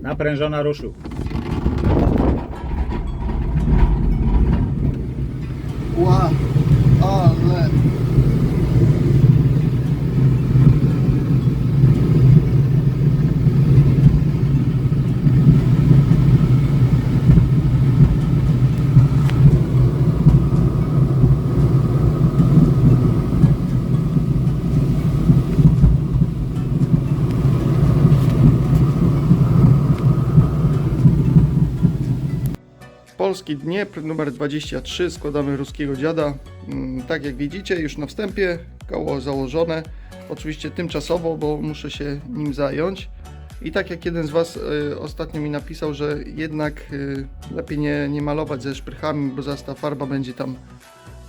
Naprężona ruszył. Ła, ale... Polski Dniepr numer 23, składamy ruskiego dziada. Mm, Tak jak widzicie, już na wstępie koło założone. Oczywiście tymczasowo, bo muszę się nim zająć. I tak jak jeden z Was y, ostatnio mi napisał, że jednak y, lepiej nie, nie malować ze szprychami, bo zaraz ta farba będzie tam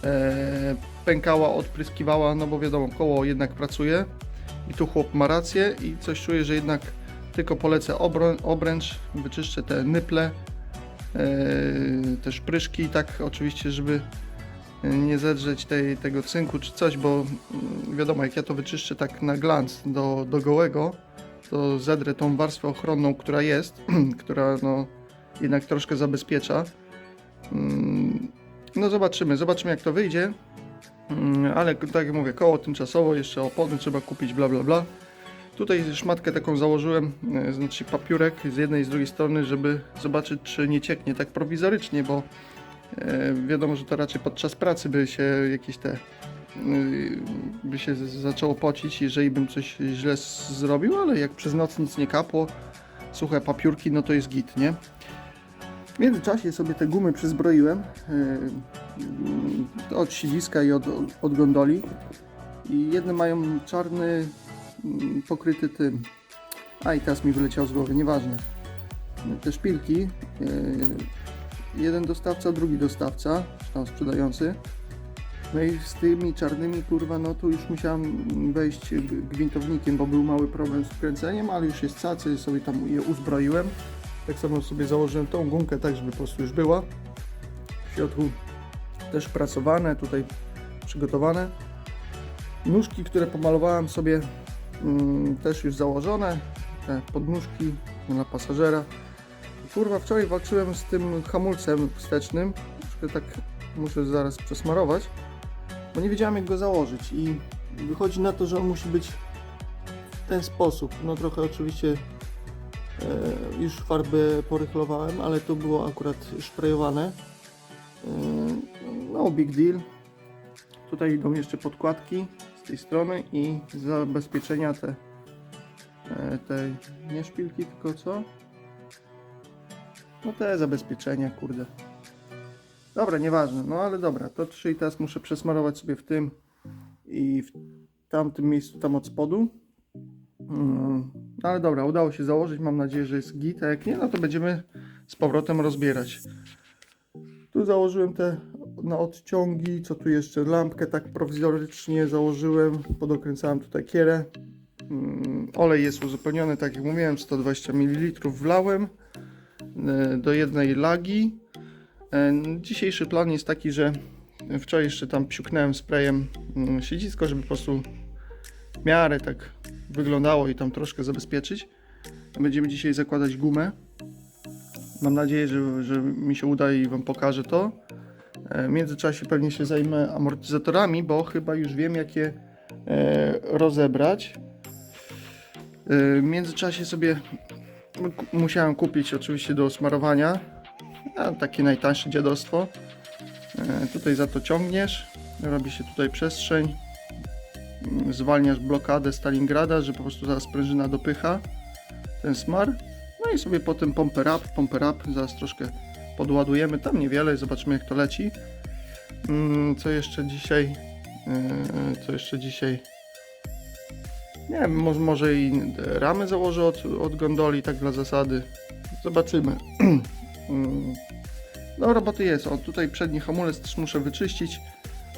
e, pękała, odpryskiwała, no bo wiadomo, koło jednak pracuje. I tu chłop ma rację i coś czuję, że jednak tylko polecę obrę- obręcz, wyczyszczę te nyple, e, te szpryszki, tak oczywiście, żeby nie zedrzeć tej, tego cynku czy coś, bo mm, wiadomo, jak ja to wyczyszczę tak na glans do, do gołego, to zedrę tą warstwę ochronną, która jest, która no jednak troszkę zabezpiecza. No zobaczymy, zobaczymy jak to wyjdzie. Ale tak jak mówię, koło tymczasowo, jeszcze opony trzeba kupić, bla bla bla. Tutaj szmatkę taką założyłem, e, znaczy papiurek z jednej i z drugiej strony, żeby zobaczyć czy nie cieknie tak prowizorycznie, bo e, wiadomo, że to raczej podczas pracy by się jakieś te y, by się zaczęło pocić, jeżeli bym coś źle zrobił, ale jak przez noc nic nie kapło, suche papiurki, no to jest git, nie? W międzyczasie sobie te gumy przyzbroiłem od siedziska i od, od gondoli i jedne mają czarny pokryty tym a i teraz mi wyleciał z głowy, nieważne te szpilki yy, jeden dostawca, drugi dostawca czy tam sprzedający no i z tymi czarnymi kurwa, no tu już musiałem wejść gwintownikiem, bo był mały problem z wkręceniem, ale już jest cacy, sobie tam je uzbroiłem. Tak samo sobie założyłem tą gumkę, tak żeby po prostu już była. W środku też prasowane, tutaj przygotowane. Nóżki, które pomalowałem sobie mm, też już założone. Te podnóżki dla pasażera. Kurwa, wczoraj walczyłem z tym hamulcem wstecznym. Troszkę tak muszę zaraz przesmarować bo nie wiedziałem jak go założyć i wychodzi na to, że on musi być w ten sposób. No trochę oczywiście e, już farbę porychlowałem, ale to było akurat szprejowane. E, no big deal. Tutaj idą jeszcze podkładki z tej strony i zabezpieczenia te, e, te nie szpilki, tylko co? No te zabezpieczenia, kurde. Dobra, nieważne, no ale dobra, to czyli teraz muszę przesmarować sobie w tym i w tamtym miejscu tam od spodu. Mm, ale dobra, udało się założyć, mam nadzieję, że jest git, a jak nie, no to będziemy z powrotem rozbierać. Tu założyłem te na odciągi, co tu jeszcze, lampkę tak prowizorycznie założyłem, podokręcałem tutaj kierę. Mm, olej jest uzupełniony, tak jak mówiłem, 120 ml wlałem y, do jednej lagi. E, Dzisiejszy plan jest taki, że wczoraj jeszcze tam psiuknąłem sprayem mm, siedzisko, żeby po prostu w miarę tak wyglądało i tam troszkę zabezpieczyć. Będziemy dzisiaj zakładać gumę. Mam nadzieję, że, że mi się uda i Wam pokażę to. E, W międzyczasie pewnie się zajmę amortyzatorami, bo chyba już wiem jak je e, rozebrać. E, W międzyczasie sobie musiałem kupić oczywiście do smarowania a, takie najtańsze dziadostwo. Tutaj za to ciągniesz, robi się tutaj przestrzeń, Mm, zwalniasz blokadę Stalingrada, że po prostu zaraz sprężyna dopycha ten smar. No i sobie potem pomper up, pomper up, zaraz troszkę podładujemy, tam niewiele, zobaczymy jak to leci. Mm, Co jeszcze dzisiaj? E, Co jeszcze dzisiaj? Nie wiem, może, może i ramy założę od, od gondoli, tak dla zasady. Zobaczymy. Mm. No roboty jest, o tutaj przedni hamulec też muszę wyczyścić.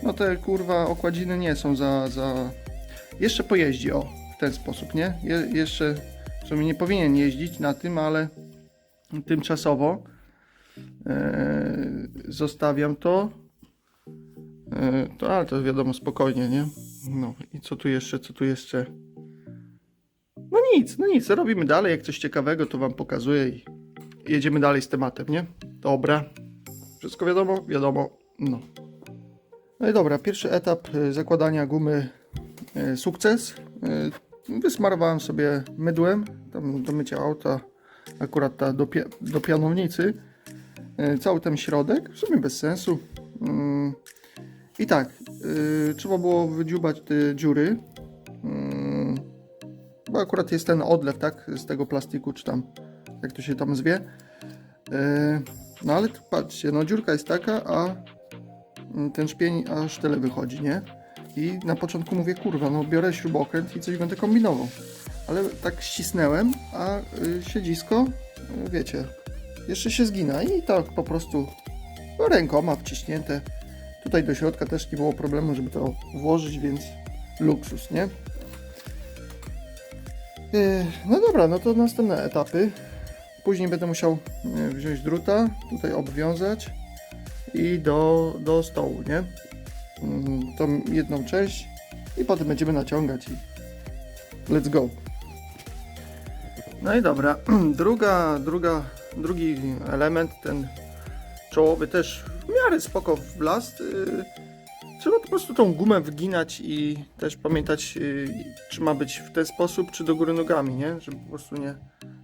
No te kurwa okładziny nie są za, za... Jeszcze pojeździ, o, w ten sposób, nie? Je, jeszcze, w sumie nie powinien jeździć na tym, ale tymczasowo zostawiam to. E, to, ale to wiadomo, spokojnie, nie? No i co tu jeszcze, co tu jeszcze? No nic, no nic, robimy dalej. Jak coś ciekawego, to wam pokazuję i jedziemy dalej z tematem, nie? Dobra. Wszystko wiadomo? Wiadomo. No. No i dobra, pierwszy etap y, zakładania gumy sukces. Wysmarowałem sobie mydłem, tam do mycia auta, akurat ta do, pia- do pianownicy. Y, Cały ten środek, w sumie bez sensu. Mm, I tak, y, trzeba było wydziubać te dziury. Mm, bo akurat jest ten odlew, tak, z tego plastiku, czy tam, jak to się tam zwie. E, No ale patrzcie, no dziurka jest taka, a mm, ten szpień aż tyle wychodzi, nie? I na początku mówię, kurwa, no biorę śrubokręt i coś będę kombinował. Ale tak ścisnęłem, a y, siedzisko, y, wiecie, jeszcze się zgina i tak po prostu rękoma wciśnięte. Tutaj do środka też nie było problemu, żeby to włożyć, więc luksus, nie? Yy, No dobra, no to następne etapy. Później będę musiał yy, wziąć druta, tutaj obwiązać i do, do stołu, nie? Mm, Tą jedną część i potem będziemy naciągać i let's go. No i dobra, druga, druga, drugi element, ten czołowy też w miarę spoko w blast. Yy, Trzeba po prostu tą gumę wginać i też pamiętać, yy, czy ma być w ten sposób, czy do góry nogami, nie? Żeby po prostu nie,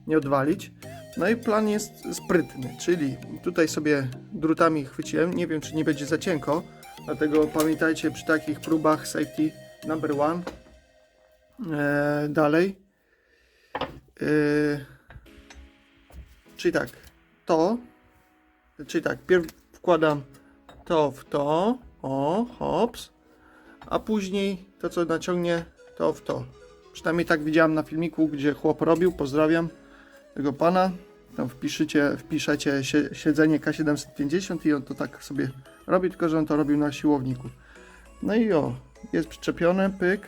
nie odwalić. No i plan jest sprytny, czyli tutaj sobie drutami chwyciłem. Nie wiem, czy nie będzie za cienko, dlatego pamiętajcie przy takich próbach safety number one. Eee, dalej. Eee, czyli tak, to, czyli tak, pierw wkładam to w to, o, hops, a później to, co naciągnie, to w to. Przynajmniej tak widziałem na filmiku, gdzie chłop robił, pozdrawiam tego pana. Tam wpiszecie, wpiszecie sie, siedzenie K750 i on to tak sobie robi, tylko że on to robił na siłowniku. No i o, jest przyczepione, pyk.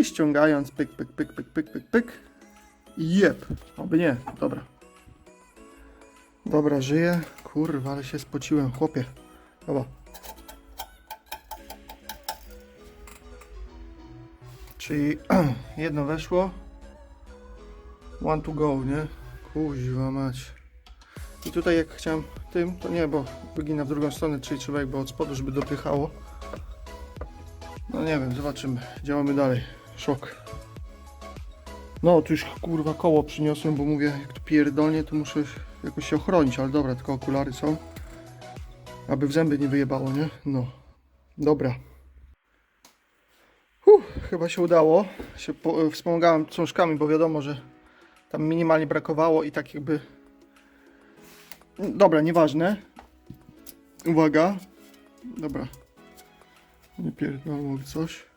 I ściągając, pyk, pyk, pyk, pyk, pyk, pyk. Jep, oby nie, dobra. Dobra, żyję. Kurwa, ale się spociłem, chłopie. Dobra. Czyli jedno weszło. One to go, nie? Kuźwa mać. I tutaj jak chciałem tym, to nie, bo wygina w drugą stronę, czyli trzeba jakby od spodu, żeby dopychało. No nie wiem, zobaczymy. Działamy dalej. Szok. No, tu już kurwa koło przyniosłem, bo mówię, jak to pierdolnie, to muszę jakoś się ochronić, ale dobra, tylko okulary są. Aby w zęby nie wyjebało, nie? No. Dobra. Huh, chyba się udało. Się po, wspomagałem książkami, bo wiadomo, że tam minimalnie brakowało i tak jakby... Dobra, nieważne. Uwaga. Dobra. Nie pierdolą coś.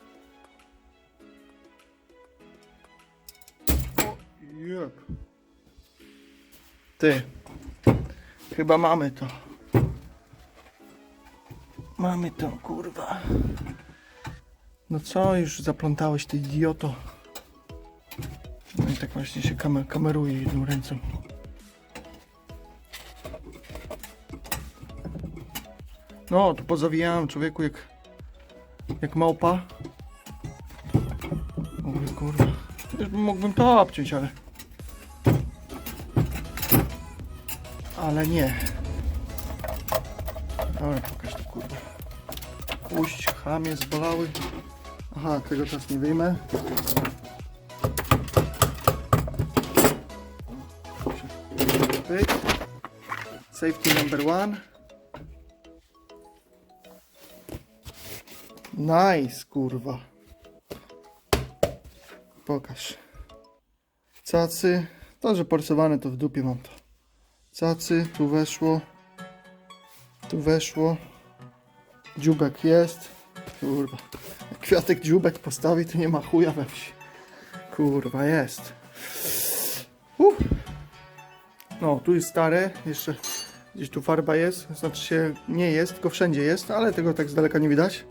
Jeb. Ty. Chyba mamy to. Mamy to, kurwa. No co już zaplątałeś, ty idioto? No i tak właśnie się kamer kameruje jedną ręką. No, tu pozawijałem człowieku jak jak małpa. Mówię, kurwa. Mógłbym to obciąć, ale... Ale nie. Dobra, pokaż to kurwa. Puść, chamie, zbolały. Aha, tego teraz nie wyjmę. Safety number one. Nice, kurwa. Pokaż. Cacy. To, że porcowane to w dupie mam to. Cacy, tu weszło. Tu weszło. Dziubek jest. Kurwa. Jak kwiatek dziubek postawi, to nie ma chuja we wsi. Kurwa, jest. Uff. No, tu jest stare. Jeszcze gdzieś tu farba jest. Znaczy się nie jest, tylko wszędzie jest, ale tego tak z daleka nie widać.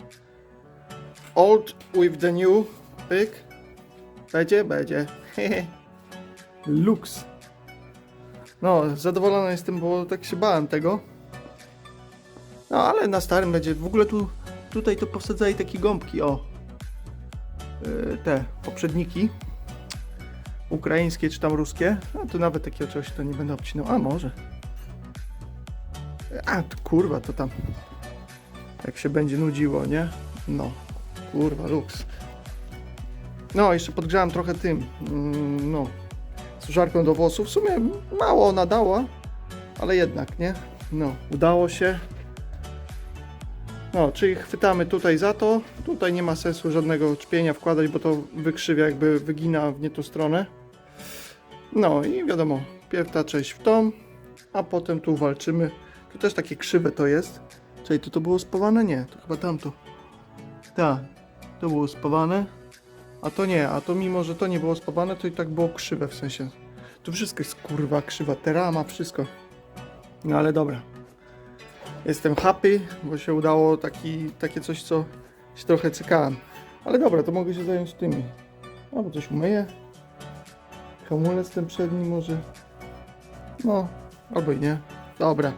Old with the new. Pyk. Będzie? Będzie. Lux. No, zadowolony jestem, bo tak się bałem tego. No, ale na starym będzie. W ogóle tu, tutaj to powsadzali takie gąbki, o. Yy, te poprzedniki. ukraińskie czy tam ruskie. No to nawet takiego czegoś to nie będę obcinał. A może. A to kurwa, to tam. Jak się będzie nudziło, nie? No. Kurwa, luks. No, jeszcze podgrzałem trochę tym. mm, No. Suszarką do włosów. W sumie mało ona dała, ale jednak, nie? No, udało się. No, czyli chwytamy tutaj za to. Tutaj nie ma sensu żadnego czpienia wkładać, bo to wykrzywia, jakby wygina w nie tą stronę. No i wiadomo, pierw ta część w tą, a potem tu walczymy. Tu też takie krzywe to jest. Czyli to to było spawane? Nie, to chyba tamto. Tak, to było spawane. A to nie, a to mimo, że to nie było spawane, to i tak było krzywe w sensie. Tu wszystko jest kurwa krzywa, te rama, wszystko. No ale dobra. Jestem happy, bo się udało taki, takie coś, co się trochę cykałem. Ale dobra, to mogę się zająć tymi. Albo coś umyję. Hamulec ten przedni może. No, albo i nie. Dobra.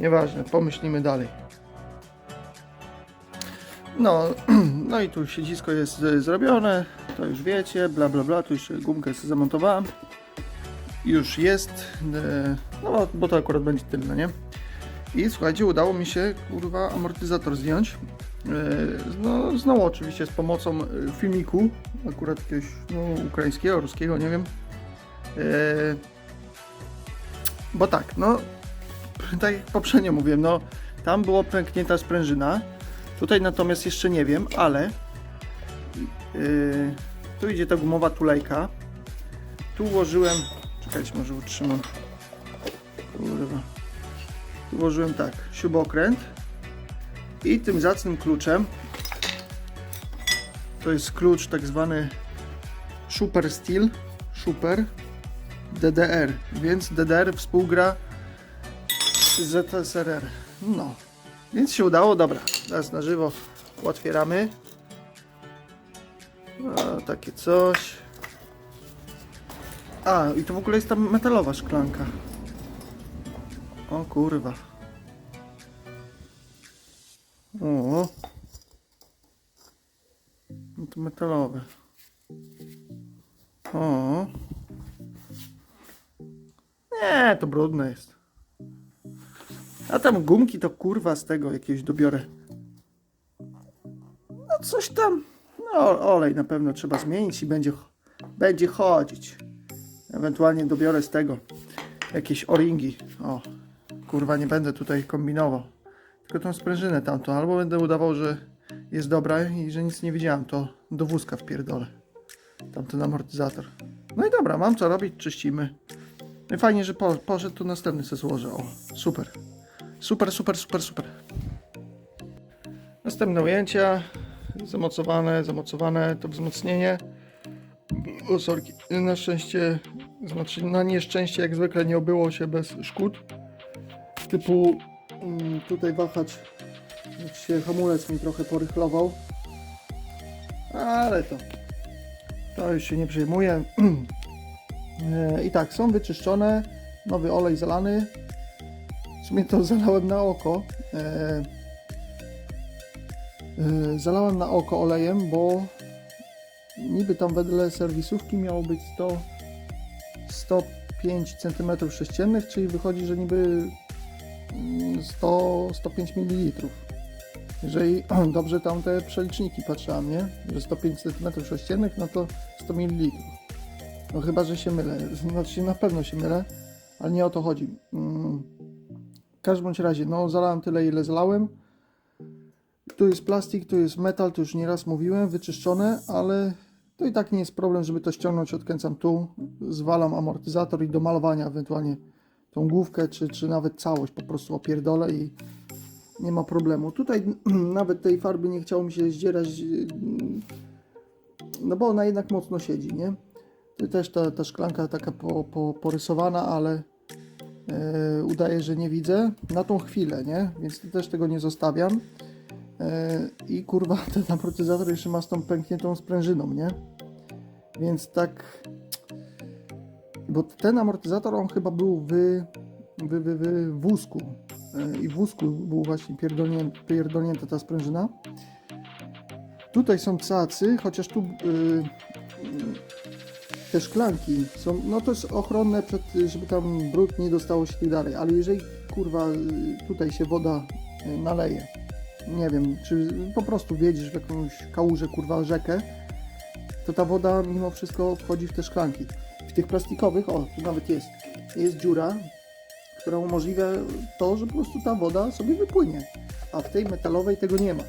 Nieważne, pomyślimy dalej. No, no i tu siedzisko jest e, zrobione, to już wiecie, bla bla bla, tu już gumkę sobie zamontowałem. Już jest, e, no bo to akurat będzie tylne, nie? I słuchajcie, udało mi się, kurwa, amortyzator zdjąć. E, No, znowu oczywiście z pomocą filmiku, akurat jakiegoś, no, ukraińskiego, ruskiego, nie wiem. Bo tak, no, tak jak poprzednio mówiłem, no, tam była pęknięta sprężyna, tutaj natomiast jeszcze nie wiem, ale yy, tu idzie ta gumowa tulejka, tu włożyłem, czekajcie, może utrzymam, kurwa, tu włożyłem tak, śrubokręt i tym zacnym kluczem, to jest klucz tak zwany Super Steel, Super DDR, więc DDR współgra z ZSRR. No, więc się udało, dobra, teraz na żywo otwieramy. A, takie coś. A, i to w ogóle jest tam metalowa szklanka. O kurwa. O. No to metalowe. O. Nie, to brudne jest. A tam gumki to kurwa z tego jakiegoś dobiorę. No coś tam. No olej na pewno trzeba zmienić i będzie, będzie chodzić. Ewentualnie dobiorę z tego jakieś oringi. O, kurwa nie będę tutaj kombinował. Tylko tą sprężynę tamtą. Albo będę udawał, że jest dobra i że nic nie widziałem. To do wózka wpierdolę. Tamten amortyzator. No i dobra, mam co robić, czyścimy. No i fajnie, że po, poszedł, tu następny se złożę. O, super. Super, super, super, super. Następne ujęcia. Zamocowane, zamocowane, to wzmocnienie. O. Na szczęście, znaczy na nieszczęście jak zwykle nie obyło się bez szkód. Typu mm, tutaj wahacz, się hamulec mi trochę porychlował. Ale to, to już się nie przejmuję. E, I tak, są wyczyszczone, nowy olej zalany. W sumie to zalałem na oko. E, e, zalałem na oko olejem, bo niby tam wedle serwisówki miało być 100, 105 cm3, czyli wychodzi, że niby mm, 100, 105 ml. Jeżeli dobrze tam te przeliczniki patrzyłem, nie? Że 105 cm3, no to 100 ml. No chyba, że się mylę. Znaczy na pewno się mylę, ale nie o to chodzi. Mm. Każdym bądź razie, no zalałem tyle, ile zalałem. Tu jest plastik, tu jest metal, to już nieraz mówiłem, wyczyszczone, ale to i tak nie jest problem, żeby to ściągnąć. Odkręcam tu, zwalam amortyzator i do malowania ewentualnie tą główkę, czy, czy nawet całość po prostu opierdolę i nie ma problemu. Tutaj nawet tej farby nie chciało mi się zdzierać, no bo ona jednak mocno siedzi, nie? Też ta, ta szklanka taka po, po, porysowana, ale e, udaje, że nie widzę na tą chwilę, nie? Więc też tego nie zostawiam. E, I kurwa, ten amortyzator jeszcze ma z tą pękniętą sprężyną, nie? Więc tak. Bo ten amortyzator on chyba był w, w, w, w wózku. E, I w wózku był właśnie pierdolnięta, pierdolnięta ta sprężyna. Tutaj są cacy, chociaż tu. y, te szklanki są, no to jest ochronne przed, żeby tam brud nie dostało się tak dalej, ale jeżeli kurwa tutaj się woda y, naleje, nie wiem, czy po prostu wiedziesz w jakąś kałużę, kurwa, rzekę, to ta woda mimo wszystko wchodzi w te szklanki. W tych plastikowych, o, tu nawet jest, jest dziura, która umożliwia to, że po prostu ta woda sobie wypłynie, a w tej metalowej tego nie ma.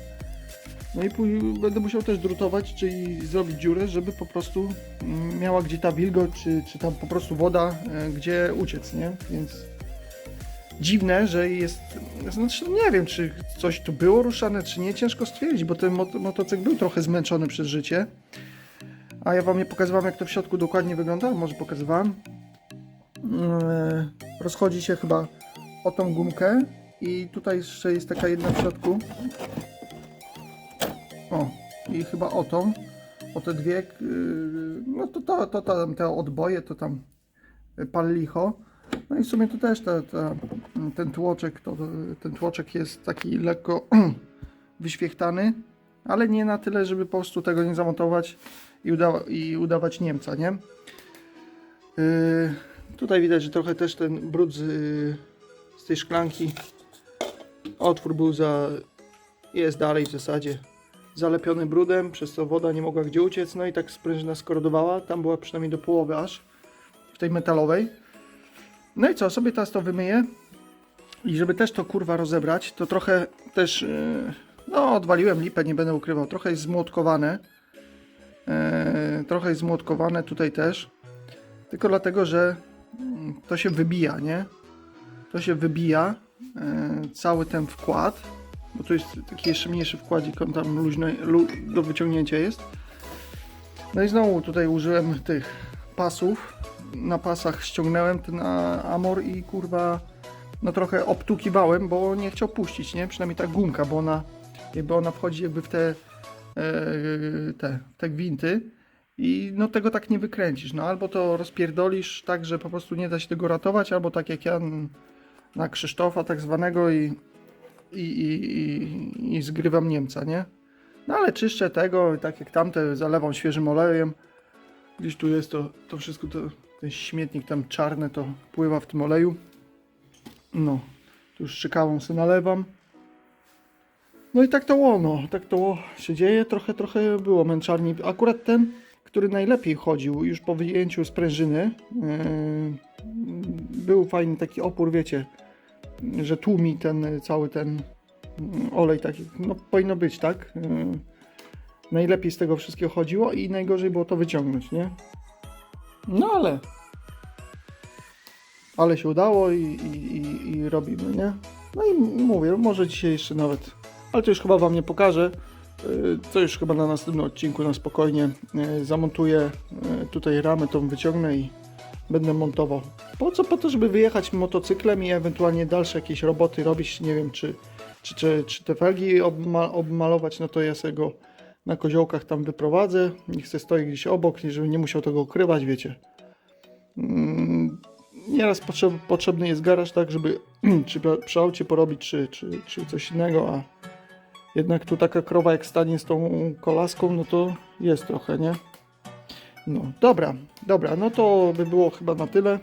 No i pój- będę musiał też drutować, czyli zrobić dziurę, żeby po prostu mm, miała gdzie ta wilgoć, czy, czy tam po prostu woda, e, gdzie uciec, nie? Więc dziwne, że jest, znaczy nie wiem, czy coś tu było ruszane, czy nie, ciężko stwierdzić, bo ten mot- motocykl był trochę zmęczony przez życie. A ja wam nie pokazywałem, jak to w środku dokładnie wygląda, może pokazywałem. Eee, rozchodzi się chyba o tą gumkę i tutaj jeszcze jest taka jedna w środku. O, i chyba o tą, o te dwie, yy, no to, to, to tam te odboje, to tam pal licho. No i w sumie to też ta, ta, ten tłoczek, to, ten tłoczek jest taki lekko wyświechtany, ale nie na tyle, żeby po prostu tego nie zamontować i, uda, i udawać Niemca, nie? Yy, tutaj widać, że trochę też ten brud z, yy, z tej szklanki, otwór był za, jest dalej w zasadzie zalepiony brudem, przez co woda nie mogła gdzie uciec, no i tak sprężyna skorodowała, tam była przynajmniej do połowy aż, w tej metalowej. No i co, sobie teraz to wymyję i żeby też to kurwa rozebrać, to trochę też, yy, no odwaliłem lipę, nie będę ukrywał, trochę jest zmłotkowane, yy, trochę jest zmłotkowane tutaj też, tylko dlatego, że mm, to się wybija, nie? To się wybija, yy, cały ten wkład, bo tu jest taki jeszcze mniejszy wkładzik, on tam luźny, lu, do wyciągnięcia jest. No i znowu tutaj użyłem tych pasów. Na pasach ściągnąłem ten amor i kurwa no trochę obtukiwałem, bo nie chciał puścić, nie? Przynajmniej ta gumka, bo ona jakby ona wchodzi jakby w te, e, te, te gwinty i no tego tak nie wykręcisz. No albo to rozpierdolisz tak, że po prostu nie da się tego ratować, albo tak jak ja na Krzysztofa tak zwanego i i, i, i, zgrywam Niemca, nie? No ale czyszczę tego, tak jak tamte, zalewam świeżym olejem. Gdzieś tu jest to, to wszystko, to, ten śmietnik tam czarny, to pływa w tym oleju. No, tu już szczykawą sobie nalewam. No i tak to łono, tak to się dzieje. Trochę, trochę było męczarni. Akurat ten, który najlepiej chodził już po wyjęciu sprężyny, yy, był fajny taki opór, wiecie, że tłumi ten y, cały ten mm, olej taki, no powinno być, tak? Yy, najlepiej z tego wszystkiego chodziło i najgorzej było to wyciągnąć, nie? No ale ale się udało i, i, i, i robimy, nie? No i mówię, może dzisiaj jeszcze nawet, ale to już chyba Wam nie pokażę, yy, to już chyba na następnym odcinku na spokojnie yy, zamontuję tutaj ramę, tą wyciągnę i będę montował. Po co? Po to, żeby wyjechać motocyklem i ewentualnie dalsze jakieś roboty robić. Nie wiem, czy, czy, czy, czy te felgi obma, obmalować, no to ja sobie go na koziołkach tam wyprowadzę. Niech se stoi gdzieś obok, żeby nie musiał tego ukrywać, wiecie. Mm, Nieraz potrzeb, potrzebny jest garaż, tak, żeby czy przy aucie porobić, czy, czy, czy coś innego, a jednak tu taka krowa jak stanie z tą kolaską, no to jest trochę, nie? No, dobra, dobra, no to by było chyba na tyle.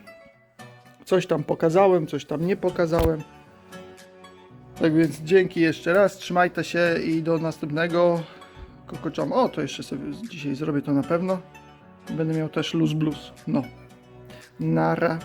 Coś tam pokazałem, coś tam nie pokazałem. Tak więc dzięki jeszcze raz, trzymajcie się i do następnego. Kokoczam. O, to jeszcze sobie dzisiaj zrobię to na pewno. Będę miał też luz blues. No. Nara.